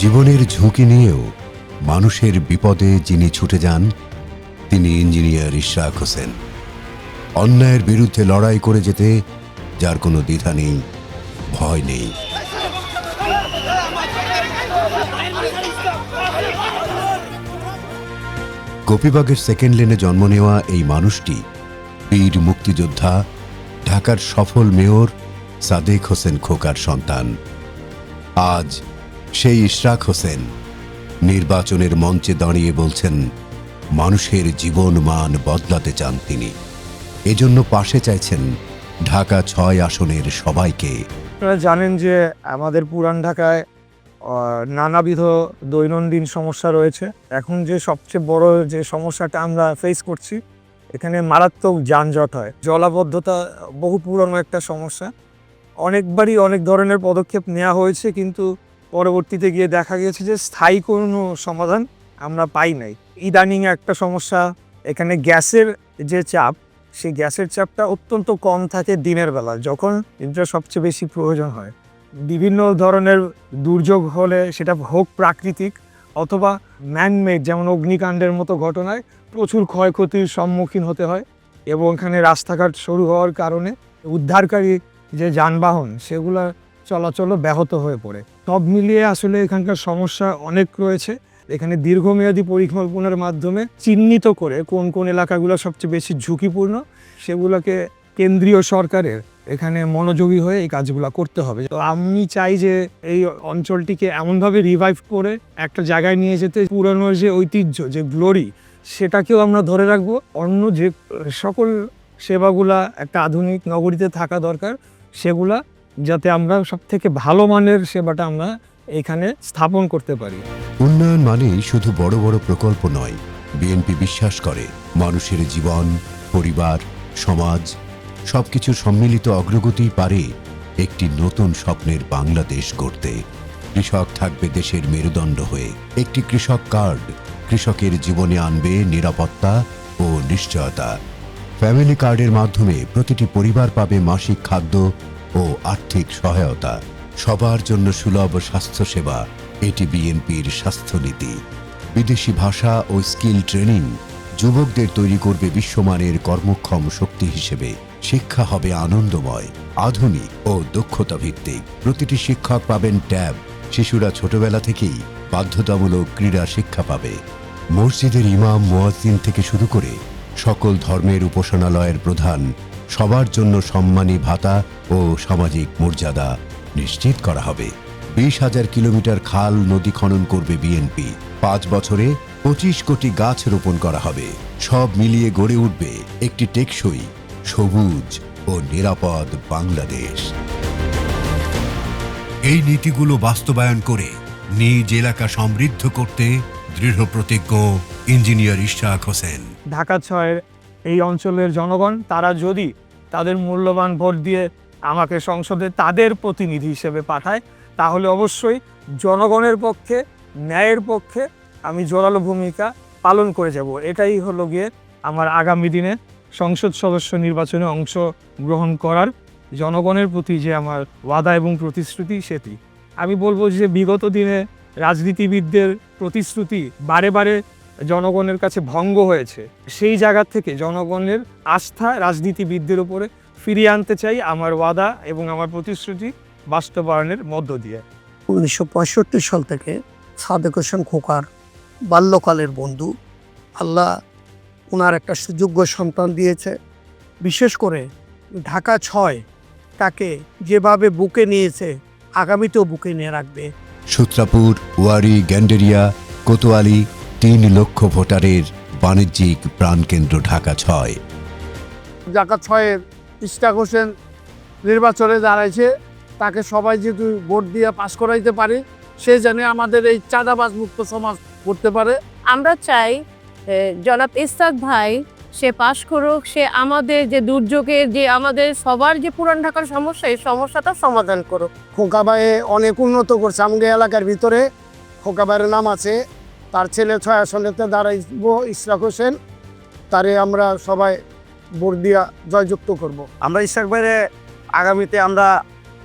জীবনের ঝুঁকি নিয়েও মানুষের বিপদে যিনি ছুটে যান, তিনি ইঞ্জিনিয়ার ইশরাক হোসেন। অন্যায়ের বিরুদ্ধে লড়াই করে যেতে যার কোনো দ্বিধা নেই, ভয় নেই। গোপীবাগের সেকেন্ড লেনে জন্ম নেওয়া এই মানুষটি বীর মুক্তিযোদ্ধা, ঢাকার সফল মেয়র সাদেক হোসেন খোকার সন্তান। আজ সেই ইশরাক হোসেন নির্বাচনের মঞ্চে দাঁড়িয়ে বলছেন, মানুষের জীবন মান বদলাতে চান তিনি। এজন্য পাশে চাইছেন ঢাকা ছয় আসনের সবাইকে। জানেন যে আমাদের পুরান ঢাকায় নানাবিধ দৈনন্দিন সমস্যা রয়েছে। এখন যে সবচেয়ে বড় যে সমস্যাটা আমরা ফেস করছি, এখানে মারাত্মক যানজট হয়। জলাবদ্ধতা বহু পুরনো একটা সমস্যা। অনেকবারই অনেক ধরনের পদক্ষেপ নেওয়া হয়েছে, কিন্তু পরবর্তীতে গিয়ে দেখা গেছে যে স্থায়ী কোনো সমাধান আমরা পাই নাই। ইদানিং একটা সমস্যা, এখানে গ্যাসের যে চাপ, সেই গ্যাসের চাপটা অত্যন্ত কম থাকে দিনের বেলা, যখন এটা সবচেয়ে বেশি প্রয়োজন হয়। বিভিন্ন ধরনের দুর্যোগ হলে সেটা হোক প্রাকৃতিক অথবা ম্যানমেড যেমন অগ্নিকাণ্ডের মতো ঘটনায় প্রচুর ক্ষয়ক্ষতির সম্মুখীন হতে হয় এবং এখানে রাস্তাঘাট সরু হওয়ার কারণে উদ্ধারকারী যে যানবাহন সেগুলো চলাচলও ব্যাহত হয়ে পড়ে। সব মিলিয়ে আসলে এখানকার সমস্যা অনেক রয়েছে। এখানে দীর্ঘমেয়াদী পরিকল্পনার মাধ্যমে চিহ্নিত করে কোন কোন এলাকাগুলো সবচেয়ে বেশি ঝুঁকিপূর্ণ, সেগুলোকে কেন্দ্রীয় সরকারের এখানে মনোযোগী হয়ে এই কাজগুলো করতে হবে। তো আমি চাই যে এই অঞ্চলটিকে এমনভাবে রিভাইভ করে একটা জায়গায় নিয়ে যেতে, পুরনো যে ঐতিহ্য, যে গ্লোরি সেটাকেও আমরা ধরে রাখব। অন্য যে সকল সেবাগুলা একটা আধুনিক নগরীতে থাকা দরকার, সেগুলা যাতে আমরা সব থেকে ভালো মানের সেবাটা আমরা এখানে স্থাপন করতে পারি। উন্নয়ন মানেই শুধু বড় বড় প্রকল্প নয়, বিএনপি বিশ্বাস করে, মানুষের জীবন, পরিবার, সমাজ সবকিছুর সম্মিলিত অগ্রগতি পারে একটি নতুন স্বপ্নের বাংলাদেশ গড়তে। কৃষক থাকবে দেশের মেরুদণ্ড হয়ে, একটি কৃষক কার্ড কৃষকের জীবনে আনবে নিরাপত্তা ও নিশ্চয়তা। ফ্যামিলি কার্ডের মাধ্যমে প্রতিটি পরিবার পাবে মাসিক খাদ্য ও আর্থিক সহায়তা। সবার জন্য সুলভ স্বাস্থ্যসেবা, এটি বিএনপির স্বাস্থ্যনীতি। বিদেশি ভাষা ও স্কিল ট্রেনিং যুবকদের তৈরি করবে বিশ্বমানের কর্মক্ষম শক্তি হিসেবে। শিক্ষা হবে আনন্দময়, আধুনিক ও দক্ষতা ভিত্তিক প্রতিটি শিক্ষক পাবেন ট্যাব। শিশুরা ছোটবেলা থেকেই বাধ্যতামূলক ক্রীড়া শিক্ষা পাবে। মসজিদের ইমাম মুয়াজ্জিন থেকে শুরু করে সকল ধর্মের উপাসনালয়ের প্রধান সবার জন্য সম্মানী ভাতা ও সামাজিক মর্যাদা নিশ্চিত করা হবে। বিশ হাজার কিলোমিটার খাল নদী খনন করবে বিএনপি পাঁচ বছরে পঁচিশ কোটি গাছ রোপণ করা হবে। সব মিলিয়ে গড়ে উঠবে একটি টেকসই, সবুজ ও নিরাপদ বাংলাদেশ। এই নীতিগুলো বাস্তবায়ন করে নিজ এলাকা সমৃদ্ধ করতে দৃঢ় প্রতিজ্ঞ ইঞ্জিনিয়ার ইশাক হোসেন। ঢাকা ছয়ের এই অঞ্চলের জনগণ, তারা যদি তাদের মূল্যবান ভোট দিয়ে আমাকে সংসদে তাদের প্রতিনিধি হিসেবে পাঠায়, তাহলে অবশ্যই জনগণের পক্ষে, ন্যায়ের পক্ষে আমি জোরালো ভূমিকা পালন করে যাব। এটাই হলো গিয়ে আমার আগামী দিনে সংসদ সদস্য নির্বাচনে অংশ গ্রহণ করার জনগণের প্রতি যে আমার ওয়াদা এবং প্রতিশ্রুতি সেটি। আমি বলব যে বিগত দিনে রাজনীতিবিদদের প্রতিশ্রুতি বারে বারে জনগণের কাছে ভঙ্গ হয়েছে সেই জায়গা থেকে জনগণের আস্থা রাজনীতিবিদদের উপরে ফিরিয়ে আনতে চাই আমার ওয়াদা এবং আমার প্রতিশ্রুতি বাস্তবায়নের মধ্য দিয়ে। উনিশশো পঁয়ষট্টি সাল থেকে সাদেক হোসেন খোকার বাল্যকালের বন্ধু। আল্লাহ ওনার একটা সুযোগ্য সন্তান দিয়েছে। বিশেষ করে ঢাকা ছয় তাকে যেভাবে বুকে নিয়েছে আগামীতেও বুকে নিয়ে রাখবে। সূত্রাপুর ওয়ারি গ্যান্ডেরিয়া কোতোয়ালি তিন লক্ষ ভোটারের বাণিজ্যিক প্রাণকেন্দ্র ঢাকা ছয়। ঢাকা ছয়ের ইস্টাক হোসেন নির্বাচনে দাঁড়াইছে। তাকে সবাই যদি ভোট দিয়ে পাশ করাইতে পারে সে যেন আমাদের এই চাঁদাবাজ মুক্ত সমাজ করতে পারে। আমরা চাই জনাব ইস্তাক ভাই সে পাশ করুক সে আমাদের যে দুর্যোগের যে আমাদের সবার যে পুরান ঢাকার সমস্যা এই সমস্যাটা সমাধান করুক। খোকাবাই অনেক উন্নত করছে আমাদের এলাকার ভিতরে। খোকাবাইয়ের নাম আছে তার ছেলে ছয় আসনেতে দাঁড়াইব ইশরাক হোসেন তারে আমরা সবাই ভোট দিয়া জয়যুক্ত করব। আমরা ইশাক ভাইরে আগামীতে আমরা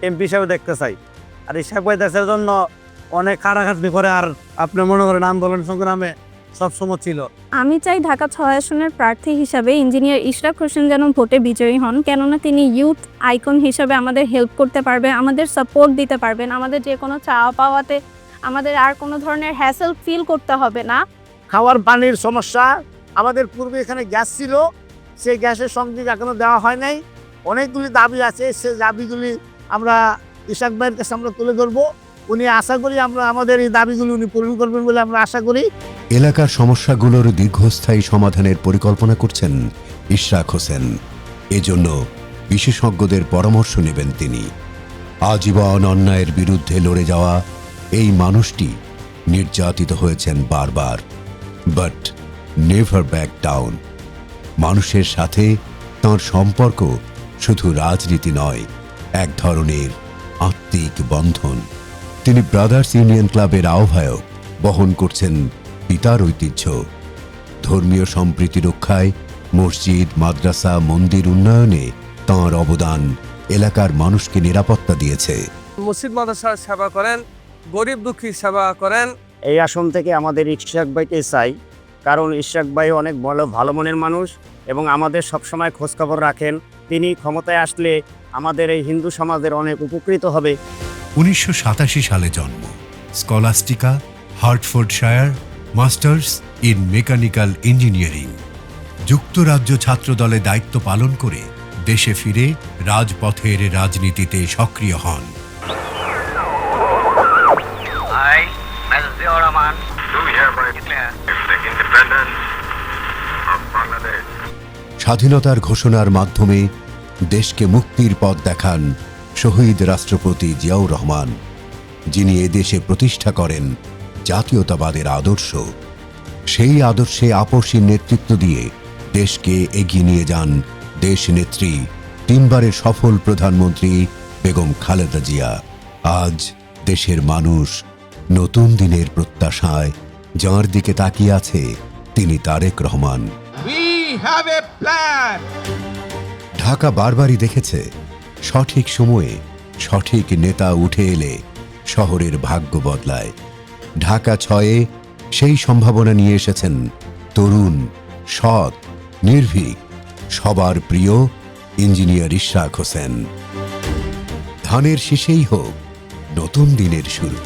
এমপি হিসাবে দেখতে চাই আর ইশাক ভাই দেশের জন্য অনেক খাটাখাটনি করে আর আপনি মনে করেন আন্দোলন সংগ্রামে সবসময় ছিল আমি চাই ঢাকা ছয় আসনের প্রার্থী হিসাবে ইঞ্জিনিয়ার ইশরাক হোসেন যেন ভোটে বিজয়ী হন কেননা তিনি ইউথ আইকন হিসাবে আমাদের হেল্প করতে পারবে আমাদের সাপোর্ট দিতে পারবেন আমাদের যে কোনো চাওয়া পাওয়াতে আমাদের আর কোনো ধরনের হ্যাসেল ফিল করতে হবে না। খাওয়ার পানির সমস্যা আমাদের পূর্বে এখানে গ্যাস ছিল সেই গ্যাসের সংযোগ এখনও দেওয়া হয় নাই। অনেকগুলি দাবি আছে সেই দাবিগুলি আমরা ইশাক ভাইয়ের কাছে আমরা তুলে ধরবো। উনি আশা করি আমরা আমাদের এই দাবিগুলি উনি পূরণ করবেন বলে আমরা আশা করি। এলাকার সমস্যাগুলোর দীর্ঘস্থায়ী সমাধানের পরিকল্পনা করছেন ইশরাক হোসেন। এজন্য বিশেষজ্ঞদের পরামর্শ নেবেন তিনি। আজীবন অন্যায়ের বিরুদ্ধে লড়ে যাওয়া এই মানুষটি নির্যাতিত হয়েছেন বারবার বাট নেভার ব্যাক ডাউন মানুষের সাথে তাঁর সম্পর্ক শুধু রাজনীতি নয়, এক ধরনের আত্মিক বন্ধন। তিনি ব্রাদার্স ইউনিয়ন ক্লাবের আহ্বায়ক, বহন করছেন পিতার ঐতিহ্য। ধর্মীয় সম্প্রীতি রক্ষায় মসজিদ, মাদ্রাসা, মন্দির উন্নয়নে তাঁর অবদান এলাকার মানুষকে নিরাপত্তা দিয়েছে। মসজিদ, মাদ্রাসার সেবা করেন গরিব দুঃখী সেবা করেন। এই আসন থেকে আমাদের ইশাক ভাইকে চাই কারণ ইশাক ভাই অনেক ভালো ভালো মনের মানুষ এবং আমাদের সবসময় খোঁজখবর রাখেন। তিনি ক্ষমতায় আসলে আমাদের এই হিন্দু সমাজের অনেক উপকৃত হবে। উনিশশো সাতাশি সালে জন্ম। Scholastica Hertfordshire masters in mechanical engineering. যুক্তরাজ্য ছাত্রদলে দায়িত্ব পালন করে দেশে ফিরে রাজপথের রাজনীতিতে সক্রিয় হন। স্বাধীনতার ঘোষণার মাধ্যমে দেশকে মুক্তির পথ দেখান শহীদ রাষ্ট্রপতি জিয়াউর রহমান, যিনি এদেশে প্রতিষ্ঠা করেন জাতীয়তাবাদের আদর্শ। সেই আদর্শে আপসী নেতৃত্ব দিয়ে দেশকে এগিয়ে নিয়ে যান দেশ নেত্রী তিনবারের সফল প্রধানমন্ত্রী বেগম খালেদা জিয়া। আজ দেশের মানুষ নতুন দিনের প্রত্যাশায় যাঁর দিকে তাকিয়ে আছে তিনি তারেক রহমান। ঢাকা বারবারই দেখেছে সঠিক সময়ে সঠিক নেতা উঠে এলে শহরের ভাগ্য বদলায়। ঢাকা ছয়ে সেই সম্ভাবনা নিয়ে এসেছেন তরুণ সৎ নির্ভীক সবার প্রিয় ইঞ্জিনিয়ার ইশরাক হোসেন। ধানের শেষেই হোক নতুন দিনের শুরু।